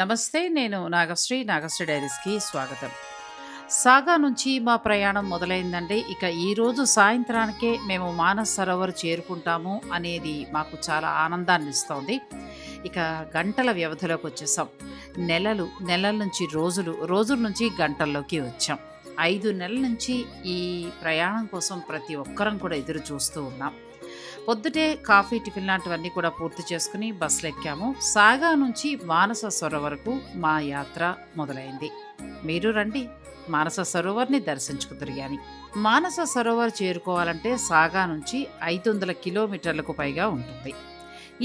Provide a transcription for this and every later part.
నమస్తే నేను నాగశ్రీ నాగశ్రీ డైరీస్కి స్వాగతం. సాగా నుంచి మా ప్రయాణం మొదలైందండి ఇక ఈరోజు సాయంత్రానికే మేము మానస్ సరోవర్ చేరుకుంటాము అనేది మాకు చాలా ఆనందాన్ని ఇస్తోంది ఇక గంటల వ్యవధిలోకి వచ్చేసాం. నెలలు నెలల నుంచి రోజులు రోజుల నుంచి గంటల్లోకి వచ్చాం. ఐదు నెలల నుంచి ఈ ప్రయాణం కోసం ప్రతి ఒక్కరం కూడా ఎదురు చూస్తూ ఉన్నాం. పొద్దుటే కాఫీ టిఫిన్ లాంటివన్నీ కూడా పూర్తి చేసుకుని బస్సులు ఎక్కాము సాగా నుంచి మానస సరోవరకు మా యాత్ర మొదలైంది. మీరు రండి మానస సరోవర్ని దర్శించుకుదిరిగాని మానస సరోవర్ చేరుకోవాలంటే సాగా నుంచి ఐదు వందల కిలోమీటర్లకు పైగా ఉంటుంది.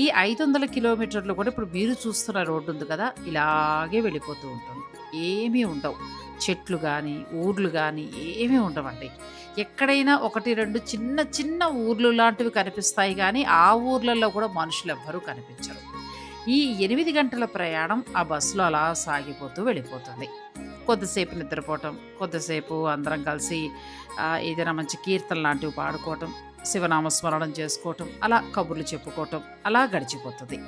ఈ ఐదు వందల కిలోమీటర్లు కూడా ఇప్పుడు మీరు చూస్తున్న రోడ్డు ఉంది కదా ఇలాగే వెళ్ళిపోతూ ఉంటుంది. ఏమీ ఉండవు. చెట్లు కానీ ఊర్లు కానీ ఏమీ ఉండవండి. ఎక్కడైనా ఒకటి రెండు చిన్న చిన్న ఊర్లు లాంటివి కనిపిస్తాయి కానీ ఆ ఊర్లలో కూడా మనుషులు ఎవ్వరూ కనిపించరు. ఈ ఎనిమిది గంటల ప్రయాణం ఆ బస్సులో అలా సాగిపోతూ వెళ్ళిపోతుంది. కొద్దిసేపు నిద్రపోవటం కొద్దిసేపు అందరం కలిసి ఏదైనా మంచి కీర్తన లాంటివి పాడుకోవటం శివనామస్మరణం చేసుకోవటం అలా కబుర్లు చెప్పుకోవటం అలా గడిచిపోతుంది.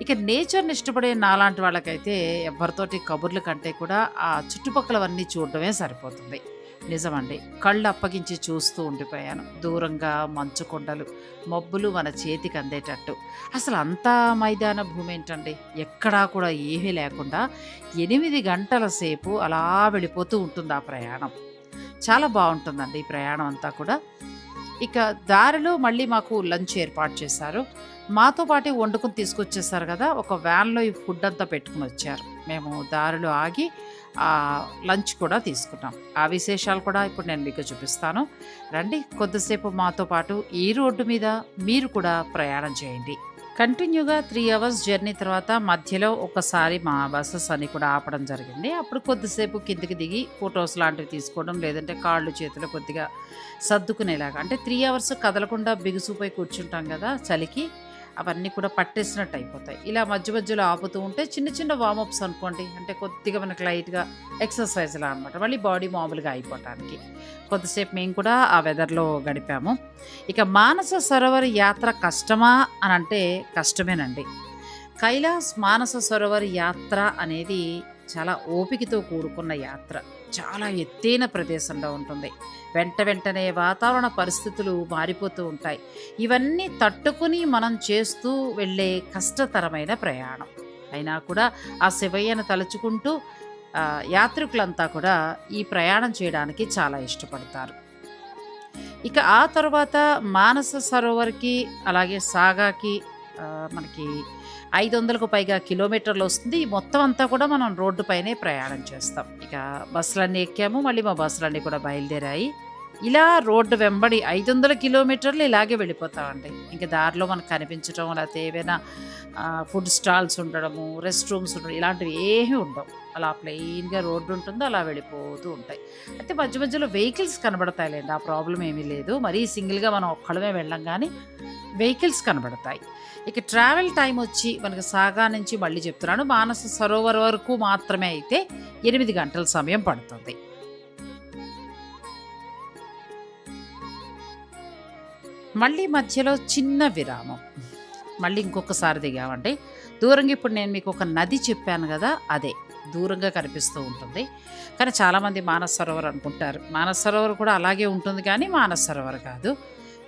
ఇక నేచర్ని ఇష్టపడే నాలాంటి వాళ్ళకైతే ఎవరితోటి కబుర్ల కంటే కూడా ఆ చుట్టుపక్కలవన్నీ చూడడమే సరిపోతుంది. నిజమండి కళ్ళు అప్పగించి చూస్తూ ఉండిపోయాను. దూరంగా మంచు కొండలు మబ్బులు మన చేతికి అందేటట్టు. అసలు అంతా మైదాన భూమి ఏంటండి? ఎక్కడా కూడా ఏమీ లేకుండా ఎనిమిది గంటల సేపు అలా వెళ్ళిపోతూ ఉంటుంది ఆ ప్రయాణం. చాలా బాగుంటుందండి ఈ ప్రయాణం అంతా కూడా. ఇక దారిలో మళ్ళీ మాకు లంచ్ ఏర్పాటు చేశారు. మాతో పాటే వండుకుని తీసుకొచ్చేసారు కదా ఒక వ్యాన్లో ఈ ఫుడ్ అంతా పెట్టుకుని వచ్చారు. మేము దారిలో ఆగి లంచ్ కూడా తీసుకున్నాం. ఆ విశేషాలు కూడా ఇప్పుడు నేను మీకు చూపిస్తాను. రండి కొద్దిసేపు మాతో పాటు ఈ రోడ్డు మీద మీరు కూడా ప్రయాణం చేయండి. కంటిన్యూగా త్రీ అవర్స్ జర్నీ తర్వాత మధ్యలో ఒకసారి మా బస్సెస్ అని కూడా ఆపడం జరిగింది. అప్పుడు కొద్దిసేపు కిందికి దిగి ఫొటోస్ లాంటివి తీసుకోవడం లేదంటే కాళ్ళు చేతులు కొద్దిగా సర్దుకునేలాగా. అంటే త్రీ అవర్స్ కదలకుండా బిగుసుపోయి కూర్చుంటాం కదా చలికి. అవన్నీ కూడా పట్టేసినట్టు అయిపోతాయి. ఇలా మధ్య మధ్యలో ఆపుతూ ఉంటే చిన్న చిన్న వామప్స్ అనుకోండి. అంటే కొద్దిగా మనకు లైట్గా ఎక్సర్సైజ్లా అనమాట మళ్ళీ బాడీ మామూలుగా అయిపోవటానికి. కొద్దిసేపు మేము కూడా ఆ వెదర్లో గడిపాము. ఇక మానస సరోవర్ యాత్ర కష్టమా అని అంటే కష్టమేనండి. కైలాస్ మానస సరోవర్ యాత్ర అనేది చాలా ఓపికతో కూడుకున్న యాత్ర. చాలా ఎత్తైన ప్రదేశంలో ఉంటుంది. వెంట వెంటనే వాతావరణ పరిస్థితులు మారిపోతూ ఉంటాయి. ఇవన్నీ తట్టుకుని మనం చేస్తూ వెళ్ళే కష్టతరమైన ప్రయాణం. అయినా కూడా ఆ శివయ్యను తలుచుకుంటూ యాత్రికులంతా కూడా ఈ ప్రయాణం చేయడానికి చాలా ఇష్టపడతారు. ఇక ఆ తర్వాత మానస సరోవర్కి అలాగే సాగాకి మనకి ఐదు వందలకు పైగా కిలోమీటర్లు వస్తుంది. ఈ మొత్తం అంతా కూడా మనం రోడ్డు పైనే ప్రయాణం చేస్తాం. ఇక బస్సులన్నీ ఎక్కాము. మళ్ళీ మా బస్సులన్నీ కూడా బయలుదేరాయి. ఇలా రోడ్డు వెంబడి ఐదు వందల కిలోమీటర్లు ఇలాగే వెళ్ళిపోతామండి. ఇంకా దారిలో మనకు కనిపించడం లేకపోతే ఏవైనా ఫుడ్ స్టాల్స్ ఉండడము రెస్ట్ రూమ్స్ ఉండడం ఇలాంటివి ఏమీ ఉండవు. అలా ప్లెయిన్గా రోడ్డు ఉంటుంది అలా వెళ్ళిపోతూ ఉంటాయి. అయితే మధ్య మధ్యలో వెహికల్స్ కనబడతాయిలేండి ఆ ప్రాబ్లం ఏమీ లేదు. మరీ సింగిల్గా మనం ఒక్కడమే వెళ్ళం కానీ వెహికల్స్ కనబడతాయి. ఇక ట్రావెల్ టైం వచ్చి మనకి సాగా నుంచి మళ్ళీ చెప్తున్నాను మానస సరోవర్ వరకు మాత్రమే అయితే ఎనిమిది గంటల సమయం పడుతుంది. మళ్ళీ మధ్యలో చిన్న విరామం. మళ్ళీ ఇంకొకసారి దిగామండి దూరంగా ఇప్పుడు నేను మీకు ఒక నది చెప్పాను కదా అదే. దూరంగా కనిపిస్తూ ఉంటుంది. కానీ చాలామంది మానస సరోవర్ అనుకుంటారు. మానస సరోవర్ కూడా అలాగే ఉంటుంది కానీ మానస సరోవర్ కాదు.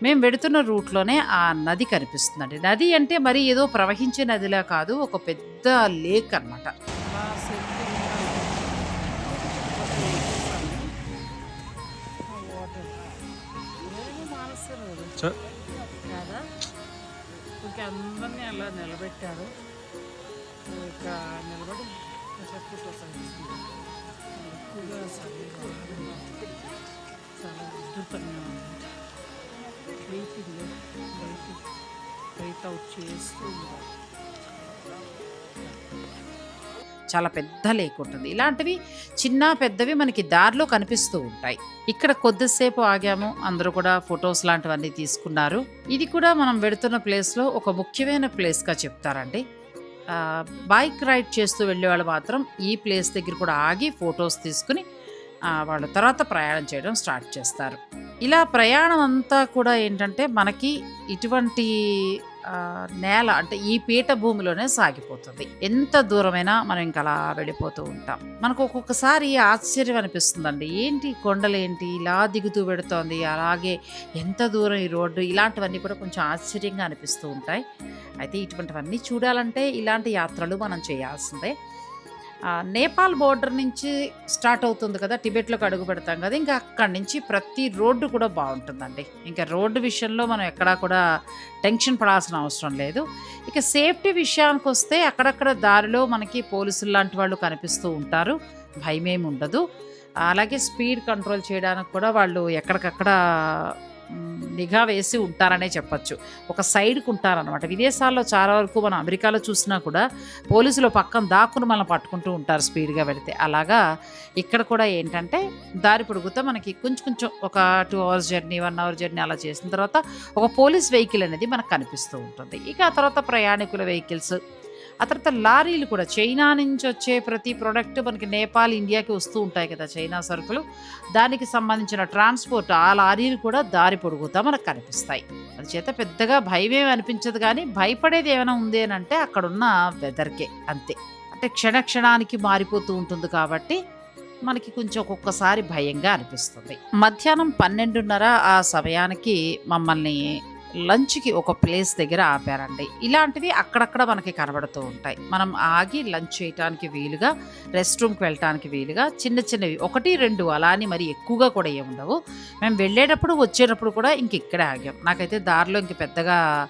మేము వెడుతున్న రూట్లోనే ఆ నది కనిపిస్తుందండి. నది అంటే మరి ఏదో ప్రవహించే నదిలా కాదు ఒక పెద్ద లేక్ అనమాట ఇక అందరినీ అలా నిలబెట్టారు. ఇక నిలబడి కాసేపు ఫోటోస్ అవి తీసుకుంటారు. ఎక్కువగా చలి బాగా చాలా ఉధృతంగా ఉంది బ్రీతింగ్ బ్రీతింగ్ బ్రీత్ అవుట్ చేస్తూ ఉంటారు చాలా పెద్ద లేక్ ఉంటుంది. ఇలాంటివి చిన్న పెద్దవి మనకి దారిలో కనిపిస్తూ ఉంటాయి. ఇక్కడ కొద్దిసేపు ఆగాము. అందరూ కూడా ఫొటోస్ లాంటివన్నీ తీసుకున్నారు. ఇది కూడా మనం వెడుతున్న ప్లేస్లో ఒక ముఖ్యమైన ప్లేస్గా చెప్తారండి. బైక్ రైడ్ చేస్తూ వెళ్ళేవాళ్ళు మాత్రం ఈ ప్లేస్ దగ్గర కూడా ఆగి ఫొటోస్ తీసుకుని వాళ్ళ వాళ్ళు తర్వాత ప్రయాణం చేయడం స్టార్ట్ చేస్తారు. ఇలా ప్రయాణం అంతా కూడా ఏంటంటే మనకి ఇటువంటి నేల అంటే ఈ పీఠభూమిలోనే సాగిపోతుంది. ఎంత దూరమైనా మనం ఇంకా అలా వెళ్ళిపోతూ ఉంటాం. మనకు ఒక్కొక్కసారి ఆశ్చర్యం అనిపిస్తుందండి. ఏంటి కొండలేంటి ఇలా దిగుతూ పెడుతోంది అలాగే ఎంత దూరం ఈ రోడ్డు ఇలాంటివన్నీ కూడా కొంచెం ఆశ్చర్యంగా అనిపిస్తూ ఉంటాయి. అయితే ఇటువంటివన్నీ చూడాలంటే ఇలాంటి యాత్రలు మనం చేయాల్సిందే. నేపాల్ బోర్డర్ నుంచి స్టార్ట్ అవుతుంది కదా! టిబెట్‌లోకి అడుగు పెడతాం కదా! ఇంకా అక్కడి నుంచి ప్రతి రోడ్డు కూడా బాగుంటుందండి ఇంకా రోడ్డు విషయంలో మనం ఎక్కడా కూడా టెన్షన్ పడాల్సిన అవసరం లేదు. ఇక సేఫ్టీ విషయానికి వస్తే అక్కడక్కడ దారిలో మనకి పోలీసులు లాంటి వాళ్ళు కనిపిస్తూ ఉంటారు. భయమేమి ఉండదు. అలాగే స్పీడ్ కంట్రోల్ చేయడానికి కూడా వాళ్ళు ఎక్కడికక్కడ నిఘా వేసి ఉంటారనే చెప్పొచ్చు. ఒక సైడ్‌కి ఉంటారనమాట. విదేశాల్లో చాలా వరకు మనం అమెరికాలో చూసినా కూడా పోలీసులు పక్కన దాక్కుని మనం పట్టుకుంటూ ఉంటారు స్పీడ్‌గా వెళితే. అలాగా ఇక్కడ కూడా ఏంటంటే దారి పొడుగుతా మనకి కొంచెం కొంచెం ఒక two hours journey, one hour journey అలా చేసిన తర్వాత ఒక పోలీస్ వెహికల్ అనేది మనకు కనిపిస్తూ ఉంటుంది. ఇక ఆ తర్వాత ప్రయాణికుల వెహికల్స్, ఆ తర్వాత లారీలు కూడా చైనా నుంచి వచ్చే ప్రతి ప్రొడక్ట్ మనకి నేపాల్, ఇండియాకి వస్తూ ఉంటాయి కదా! చైనా సరుకులు. దానికి సంబంధించిన ట్రాన్స్‌పోర్ట్ ఆ లారీలు కూడా దారి పొడుగుతా మనకు కనిపిస్తాయి. అందుచేత పెద్దగా భయమేమి అనిపించదు కానీ భయపడేది ఏమైనా ఉంది అనంటే అక్కడున్న వెదర్‌కే అంతే. అంటే క్షణ క్షణానికి మారిపోతూ ఉంటుంది కాబట్టి మనకి కొంచెం ఒక్కొక్కసారి భయంగా అనిపిస్తుంది. మధ్యాహ్నం 12:30 ఆ సమయానికి మమ్మల్ని లంచ్‌కి ఒక ప్లేస్ దగ్గర ఆపారండి. ఇలాంటివి అక్కడక్కడ మనకి కనబడుతూ ఉంటాయి. మనం ఆగి లంచ్ చేయటానికి వీలుగా, రెస్ట్ రూమ్‌కి వెళ్ళటానికి వీలుగా చిన్న చిన్నవి 1, 2 అలా అని మరి ఎక్కువగా కూడా ఏముండవు. మేము వెళ్ళేటప్పుడు, వచ్చేటప్పుడు కూడా ఇంక ఇక్కడే ఆగాం. నాకైతే దారిలో ఇంక పెద్దగా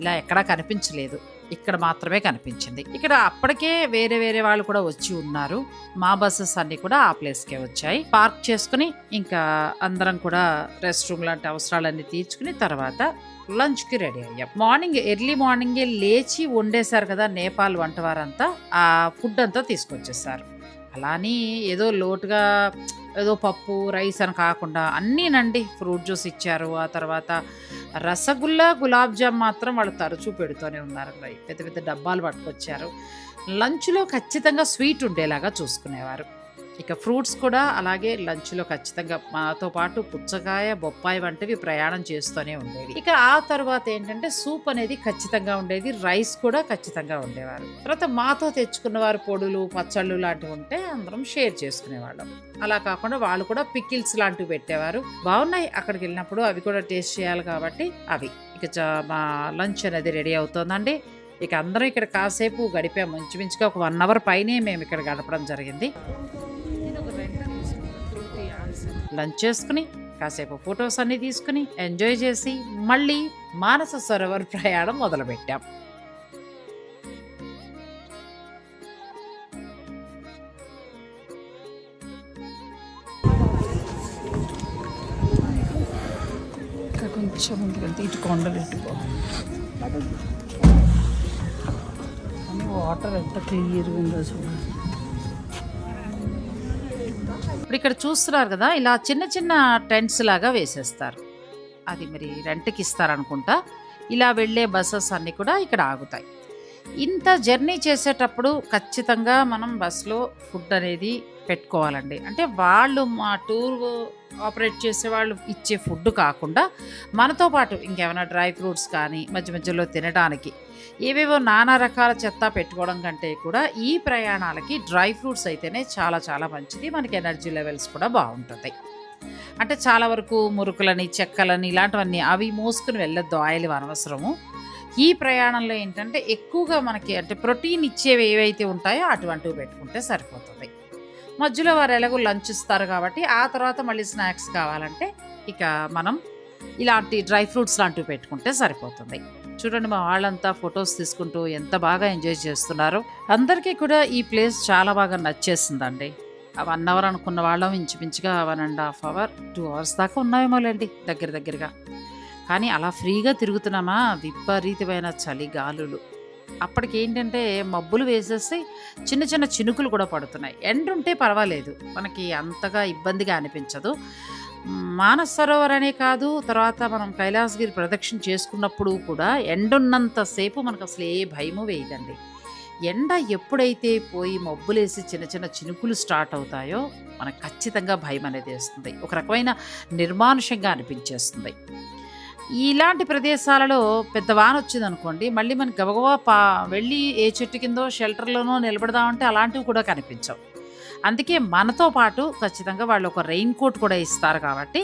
ఇలా ఎక్కడా కనిపించలేదు. ఇక్కడ మాత్రమే కనిపించింది. ఇక్కడ అప్పటికే వేరే వేరే వాళ్ళు కూడా వచ్చి ఉన్నారు. మా బస్సెస్ అన్నీ కూడా ఆ ప్లేస్‌కే వచ్చాయి. పార్క్ చేసుకొని ఇంకా అందరం కూడా రెస్ట్ రూమ్ లాంటి అవసరాలన్నీ తీర్చుకుని తర్వాత లంచ్‌కి రెడీ అయ్యాం. మార్నింగ్ ఎర్లీ మార్నింగే లేచి వండేశారు కదా! నేపాల్ వంటవారంతా. ఆ ఫుడ్ అంతా తీసుకొచ్చేసారు. అలా అని ఏదో లోటుగా ఏదో పప్పు, రైస్ అని కాకుండా అన్నీనండి. ఫ్రూట్ జ్యూస్ ఇచ్చారు. ఆ తర్వాత రసగుల్లా, గులాబ్ జామ్ మాత్రం వాళ్ళు తరచూ పెడుతూనే ఉన్నారు. పెద్ద పెద్ద డబ్బాలు పట్టుకొచ్చారు. లంచ్‌లో ఖచ్చితంగా స్వీట్ ఉండేలాగా చూసుకునేవారు. ఇక ఫ్రూట్స్ కూడా అలాగే లంచ్‌లో ఖచ్చితంగా మాతో పాటు పుచ్చకాయ, బొప్పాయి వంటివి ప్రయాణం చేస్తూనే ఉండేవి. ఇక ఆ తర్వాత ఏంటంటే సూప్ అనేది ఖచ్చితంగా ఉండేది. రైస్ కూడా ఖచ్చితంగా ఉండేవారు. తర్వాత మాతో తెచ్చుకున్నవారు పొడులు, పచ్చళ్ళు లాంటివి ఉంటే అందరం షేర్ చేసుకునేవాళ్ళం. అలా కాకుండా వాళ్ళు కూడా పికిల్స్ లాంటివి పెట్టేవారు. బాగున్నాయి అక్కడికి వెళ్ళినప్పుడు అవి కూడా టేస్ట్ చేయాలి కాబట్టి అవి. ఇక మా లంచ్ అనేది రెడీ అవుతోందండి. ఇక అందరం ఇక్కడ కాసేపు గడిపాము. ఇంచుమించుగా ఒక వన్ అవర్ పైనే మేము ఇక్కడ గడపడం జరిగింది. లంచ్ చేసుకొని, కాసేపు ఫోటోస్ అన్నీ తీసుకొని, ఎంజాయ్ చేసి, మళ్ళీ మానస సరోవర్ ప్రయాణం మొదలుపెట్టాం. ఇంకా కొంచెం ముందుకెళ్తే ఇటు కొండలు వాటర్ ఎంత క్లియర్‌గా ఉందో చూడండి. ఇప్పుడు ఇక్కడ చూస్తున్నారు కదా! ఇలా చిన్న చిన్న టెంట్స్ లాగా వేసేస్తారు. అది మరి రెంట్‌కి ఇస్తారనుకుంటా. ఇలా వెళ్ళే బస్సెస్ అన్నీ కూడా ఇక్కడ ఆగుతాయి. ఇంత జర్నీ చేసేటప్పుడు ఖచ్చితంగా మనం బస్సులో ఫుడ్ అనేది పెట్టుకోవాలండి. అంటే వాళ్ళు మా టూర్ ఆపరేట్ చేసే వాళ్ళు ఇచ్చే ఫుడ్ కాకుండా మనతో పాటు ఇంకేమైనా డ్రై ఫ్రూట్స్ కానీ మధ్య మధ్యలో తినడానికి ఏవేవో నానా రకాల చెత్త పెట్టుకోవడం కంటే కూడా ఈ ప్రయాణాలకి డ్రై ఫ్రూట్స్ అయితేనే చాలా చాలా మంచిది. మనకి ఎనర్జీ లెవెల్స్ కూడా బాగుంటుంది అంటే చాలా వరకు మురుకులని, చెక్కలని ఇలాంటివన్నీ అవి మోసుకొని వెళ్ళొద్దు ఆయిల్ అనవసరము. ఈ ప్రయాణంలో ఏంటంటే ఎక్కువగా మనకి అంటే ప్రోటీన్ ఇచ్చేవి ఏవైతే ఉంటాయో అటువంటివి పెట్టుకుంటే సరిపోతుంది. మధ్యలో వారు ఎలాగో లంచ్ ఇస్తారు కాబట్టి ఆ తర్వాత మళ్ళీ స్నాక్స్ కావాలంటే ఇక మనం ఇలాంటి డ్రై ఫ్రూట్స్ లాంటివి పెట్టుకుంటే సరిపోతుంది. చూడండి మా వాళ్ళంతా ఫొటోస్ తీసుకుంటూ ఎంత బాగా ఎంజాయ్ చేస్తున్నారో. అందరికీ కూడా ఈ ప్లేస్ చాలా బాగా నచ్చేసిందండి. వన్ అవర్ అనుకున్న వాళ్ళం ఇంచుమించుగా 1 ½ అవర్, టూ అవర్స్ దాకా ఉన్నామేమోలెండి దగ్గర దగ్గరగా. కానీ అలా ఫ్రీగా తిరుగుతున్నామా విపరీతమైన చలి గాలులు. అప్పటికేంటంటే మబ్బులు వేసేసి చిన్న చిన్న చినుకులు కూడా పడుతున్నాయి. ఎండుంటే పర్వాలేదు. మనకి అంతగా ఇబ్బందిగా అనిపించదు. మానస సరోవర్ అనే కాదు తర్వాత మనం కైలాసగిరి ప్రదక్షిణ చేసుకున్నప్పుడు కూడా ఎండున్నంతసేపు మనకు అసలు ఏ భయము వేయదండి. ఎండ ఎప్పుడైతే పోయి మబ్బులేసి చిన్న చిన్న చినుకులు స్టార్ట్ అవుతాయో మనకు ఖచ్చితంగా భయం అనేది వేస్తుంది. ఒక రకమైన నిర్మానుష్యంగా అనిపించేస్తుంది. ఇలాంటి ప్రదేశాలలో పెద్ద వాన వచ్చింది అనుకోండి మళ్ళీ మనకి గబగబా పా వెళ్ళి ఏ చెట్టు కిందో షెల్టర్‌లోనో నిలబడదామంటే అలాంటివి కూడా కనిపించవు. అందుకే మనతో పాటు ఖచ్చితంగా వాళ్ళు ఒక రెయిన్ కోట్ కూడా ఇస్తారు కాబట్టి,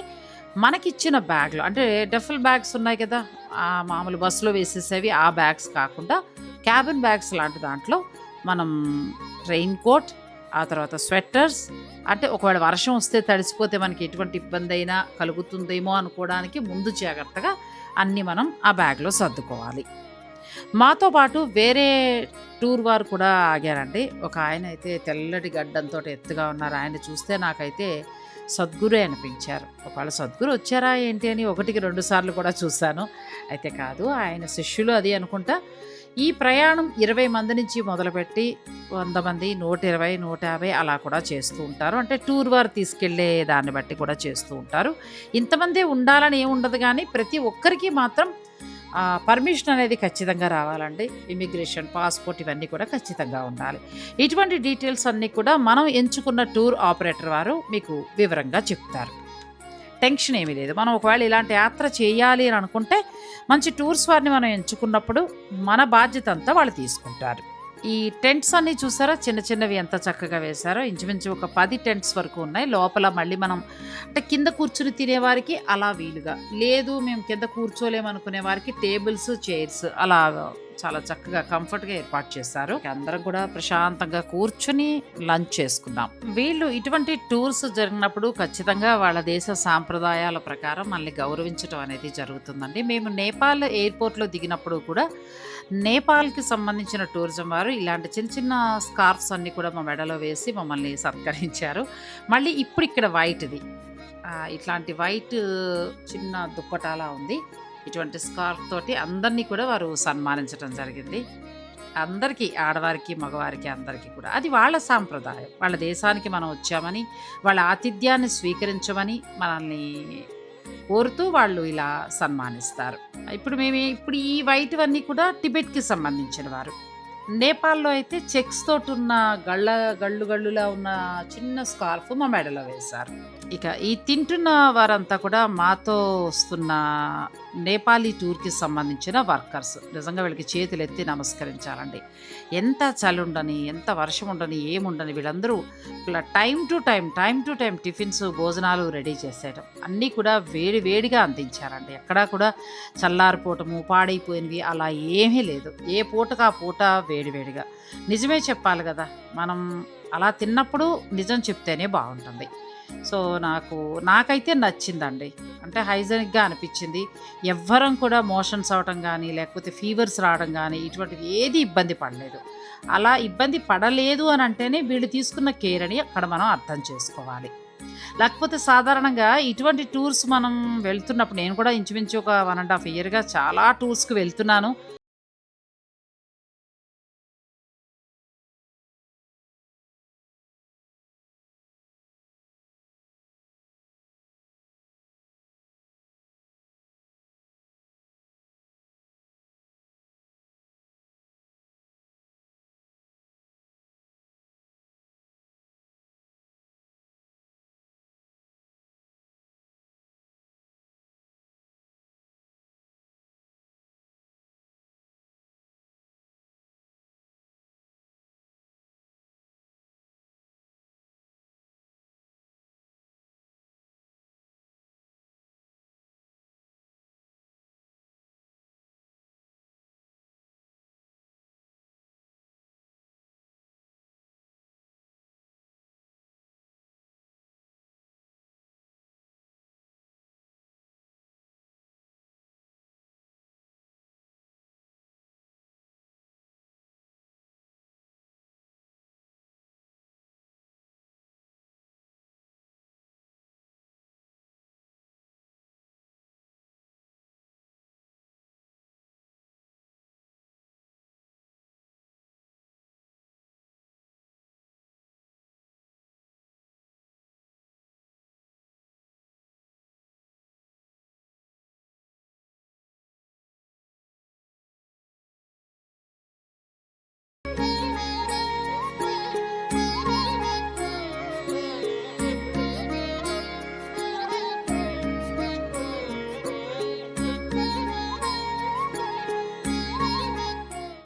మనకిచ్చిన బ్యాగ్‌లో అంటే డఫల్ బ్యాగ్స్ ఉన్నాయి కదా! మామూలు బస్సులో వేసేసేవి ఆ బ్యాగ్స్ కాకుండా క్యాబిన్ బ్యాగ్స్ లాంటి దాంట్లో మనం రెయిన్ కోట్, ఆ తర్వాత స్వెటర్స్ అంటే ఒకవేళ వర్షం వస్తే తడిసిపోతే మనకి ఎటువంటి ఇబ్బంది అయినా కలుగుతుందేమో అనుకోవడానికి ముందు జాగ్రత్తగా అన్నీ మనం ఆ బ్యాగ్‌లో సర్దుకోవాలి. మాతో పాటు వేరే టూర్ వారు కూడా ఆగారండి. ఒక ఆయన అయితే తెల్లటి గడ్డంతో ఎత్తుగా ఉన్నారు. ఆయన చూస్తే నాకైతే సద్గురే అనిపించారు. ఒకవేళ సద్గురు వచ్చారా ఏంటి అని ఒకటికి రెండు సార్లు కూడా చూశాను అయితే కాదు ఆయన శిష్యులు అది అనుకుంటా. ఈ ప్రయాణం 20 మంది నుంచి మొదలుపెట్టి వంద మంది, 120, 150 అలా కూడా చేస్తూ ఉంటారు. అంటే టూర్ వారు తీసుకెళ్ళే దాన్ని బట్టి కూడా చేస్తూ ఉంటారు. ఇంతమందే ఉండాలని ఏముండదు కానీ ప్రతి ఒక్కరికి మాత్రం పర్మిషన్ అనేది ఖచ్చితంగా రావాలండి. ఇమిగ్రేషన్, పాస్‌పోర్ట్ ఇవన్నీ కూడా ఖచ్చితంగా ఉండాలి. ఇటువంటి డీటెయిల్స్ అన్నీ కూడా మనం ఎంచుకున్న టూర్ ఆపరేటర్ వారు మీకు వివరంగా చెప్తారు. టెన్షన్ ఏమీ లేదు. మనం ఒకవేళ ఇలాంటి యాత్ర చేయాలి అని అనుకుంటే మంచి టూర్స్ వారిని మనం ఎంచుకున్నప్పుడు మన బాధ్యత అంతా వాళ్ళు తీసుకుంటారు. ఈ టెంట్స్ అన్నీ చూసారా చిన్న చిన్నవి ఎంత చక్కగా వేశారో ఇంచుమించు ఒక పది టెంట్స్ వరకు ఉన్నాయి. లోపల మళ్ళీ మనం అంటే కింద కూర్చుని తినేవారికి అలా వీలుగా. లేదు మేము కింద కూర్చోలేము అనుకునే వారికి టేబుల్స్, చైర్స్ అలా చాలా చక్కగా కంఫర్ట్‌గా ఏర్పాటు చేశారు. అందరం కూడా ప్రశాంతంగా కూర్చొని లంచ్ చేసుకున్నాం. వీళ్ళు ఇటువంటి టూర్స్ జరిగినప్పుడు ఖచ్చితంగా వాళ్ళ దేశ సాంప్రదాయాల ప్రకారం మనల్ని గౌరవించటం అనేది జరుగుతుందండి. మేము నేపాల్ ఎయిర్‌పోర్ట్‌లో దిగినప్పుడు కూడా నేపాల్‌కి సంబంధించిన టూరిజం వారు ఇలాంటి చిన్న చిన్న స్కార్ఫ్స్ అన్నీ కూడా మా మెడలో వేసి మమ్మల్ని సత్కరించారు. మళ్ళీ ఇప్పుడు ఇక్కడ వైట్‌ది. ఇట్లాంటి వైట్ చిన్న దుప్పటాలా ఉంది. ఇటువంటి స్కార్ఫ్ తోటి అందరినీ కూడా వారు సన్మానించటం జరిగింది. అందరికీ ఆడవారికి, మగవారికి అందరికీ కూడా. అది వాళ్ళ సాంప్రదాయం. వాళ్ళ దేశానికి మనం వచ్చామని, వాళ్ళ ఆతిథ్యాన్ని స్వీకరించమని మనల్ని కోరుతూ వాళ్ళు ఇలా సన్మానిస్తారు. ఇప్పుడు మేము ఇప్పుడు ఈ వైట్‌వన్నీ కూడా టిబెట్‌కి సంబంధించిన వారు. నేపాల్‌లో అయితే చెక్స్ ఉన్న గళ్ళ గళ్ళు గళ్ళులా ఉన్న చిన్న స్కార్ఫ్ మా మెడలో వేశారు. ఇక ఈ తింటున్న వారంతా కూడా మాతో వస్తున్న నేపాలీ టూర్‌కి సంబంధించిన వర్కర్స్. నిజంగా వీళ్ళకి చేతులెత్తి నమస్కరించాలండి. ఎంత చలి ఉండని ఎంత వర్షం ఉండని, ఏముండని వీళ్ళందరూ ఇలా time to time time to time tiffins, భోజనాలు రెడీ చేసేయటం. అన్నీ కూడా వేడి వేడిగా అందించారండి. ఎక్కడా కూడా చల్లారిపోవటము, పాడైపోయినవి అలా ఏమీ లేదు. ఏ పూటకి ఆ పూట వేడివేడిగా నిజమే చెప్పాలి కదా మనం అలా తిన్నప్పుడు నిజం చెప్తేనే బాగుంటుంది సో, నాకు నాకైతే నచ్చిందండి. అంటే హైజీనిక్‌గా అనిపించింది ఎవ్వరం కూడా మోషన్స్ అవ్వటం కానీ లేకపోతే ఫీవర్స్ రావడం కానీ ఇటువంటివి ఏది ఇబ్బంది పడలేదు. అలా ఇబ్బంది పడలేదు అని అంటేనే వీళ్ళు తీసుకున్న కేర్ అని అక్కడ మనం అర్థం చేసుకోవాలి. లేకపోతే సాధారణంగా ఇటువంటి టూర్స్ మనం వెళ్తున్నప్పుడు నేను కూడా ఇంచుమించు ఒక వన్ అండ్ హాఫ్ ఇయర్‌గా చాలా టూర్స్‌కి వెళ్తున్నాను.